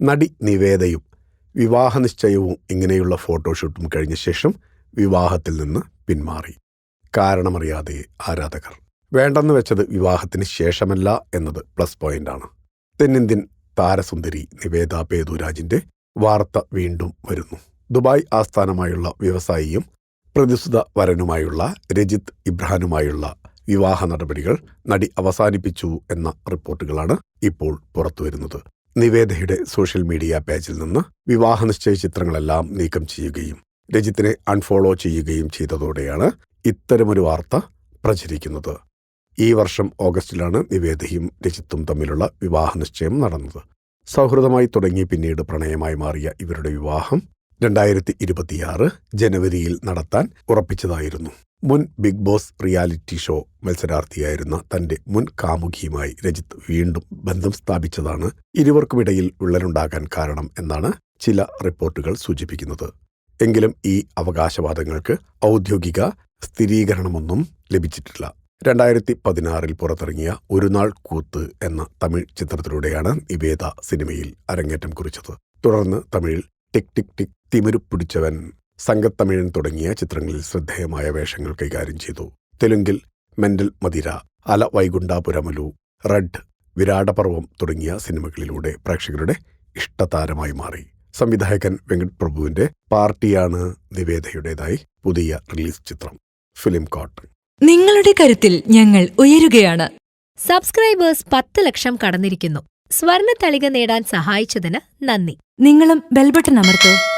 നടി നിവേദയും വിവാഹനിശ്ചയവും ഇങ്ങനെയുള്ള ഫോട്ടോഷൂട്ടും കഴിഞ്ഞ ശേഷം വിവാഹത്തിൽ നിന്ന് പിന്മാറി. കാരണമറിയാതെ ആരാധകർ വേണ്ടെന്ന് വെച്ചത് വിവാഹത്തിന് ശേഷമല്ല എന്നത് പ്ലസ് പോയിന്റാണ്. തെന്നിന്ത്യൻ താരസുന്ദരി നിവേദ പേതുരാജിന്റെ വാർത്ത വീണ്ടും വരുന്നു. ദുബായ് ആസ്ഥാനമായുള്ള വ്യവസായിയും പ്രതിസുത വരനുമായുള്ള രജിത് ഇബ്രാനുമായുള്ള വിവാഹ നടപടികൾ നടി അവസാനിപ്പിച്ചു എന്ന റിപ്പോർട്ടുകളാണ് ഇപ്പോൾ പുറത്തുവരുന്നത്. നിവേദയുടെ സോഷ്യൽ മീഡിയ പേജിൽ നിന്ന് വിവാഹ നിശ്ചയ ചിത്രങ്ങളെല്ലാം നീക്കം ചെയ്യുകയും രജിത്തിനെ അൺഫോളോ ചെയ്യുകയും ചെയ്തതോടെയാണ് ഇത്തരമൊരു വാർത്ത പ്രചരിക്കുന്നത്. ഈ വർഷം ഓഗസ്റ്റിലാണ് നിവേദയും രജിത്തും തമ്മിലുള്ള വിവാഹ നിശ്ചയം നടന്നത്. സൗഹൃദമായി തുടങ്ങി പിന്നീട് പ്രണയമായി മാറിയ ഇവരുടെ വിവാഹം രണ്ടായിരത്തി ഇരുപത്തിയാറ് ജനുവരിയിൽ നടത്താൻ ഉറപ്പിച്ചതായിരുന്നു. മുൻ ബിഗ് ബോസ് റിയാലിറ്റി ഷോ മത്സരാർത്ഥിയായിരുന്ന തന്റെ മുൻ കാമുകിയുമായി രജിത്ത് വീണ്ടും ബന്ധം സ്ഥാപിച്ചതാണ് ഇരുവർക്കുമിടയിൽ വിള്ളലുണ്ടാകാൻ കാരണം എന്നാണ് ചില റിപ്പോർട്ടുകൾ സൂചിപ്പിക്കുന്നത്. എങ്കിലും ഈ അവകാശവാദങ്ങൾക്ക് ഔദ്യോഗിക സ്ഥിരീകരണമൊന്നും ലഭിച്ചിട്ടില്ല. രണ്ടായിരത്തി പതിനാറിൽ പുറത്തിറങ്ങിയ ഒരു നാൾ കൂത്ത് എന്ന തമിഴ് ചിത്രത്തിലൂടെയാണ് നിവേദ സിനിമയിൽ അരങ്ങേറ്റം കുറിച്ചത്. തുടർന്ന് തമിഴിൽ ടിക് ടിക് ടിക് തിമിരു പിടിച്ചവൻ സംഘത്തമിഴൻ തുടങ്ങിയ ചിത്രങ്ങളിൽ ശ്രദ്ധേയമായ വേഷങ്ങൾ കൈകാര്യം ചെയ്തു. തെലുങ്കിൽ മെന്റൽ മതിര അല വൈകുണ്ഠാപുരമലു റെഡ് വിരാടപർവം തുടങ്ങിയ സിനിമകളിലൂടെ പ്രേക്ഷകരുടെ ഇഷ്ടതാരമായി മാറി. സംവിധായകൻ വെങ്കട് പ്രഭുവിന്റെ പാർട്ടിയാണ് നിവേദയുടേതായി പുതിയ റിലീസ് ചിത്രം ഫിലിം കോട്ട്. നിങ്ങളുടെ കരുത്തിൽ ഞങ്ങൾ ഉയരുകയാണ്. സബ്സ്ക്രൈബേഴ്സ് പത്ത് ലക്ഷം കടന്നിരിക്കുന്നു. സ്വർണ തളിക നേടാൻ സഹായിച്ചതിന് നന്ദി. നിങ്ങളും ബെൽബട്ടൺ അമർത്തോ.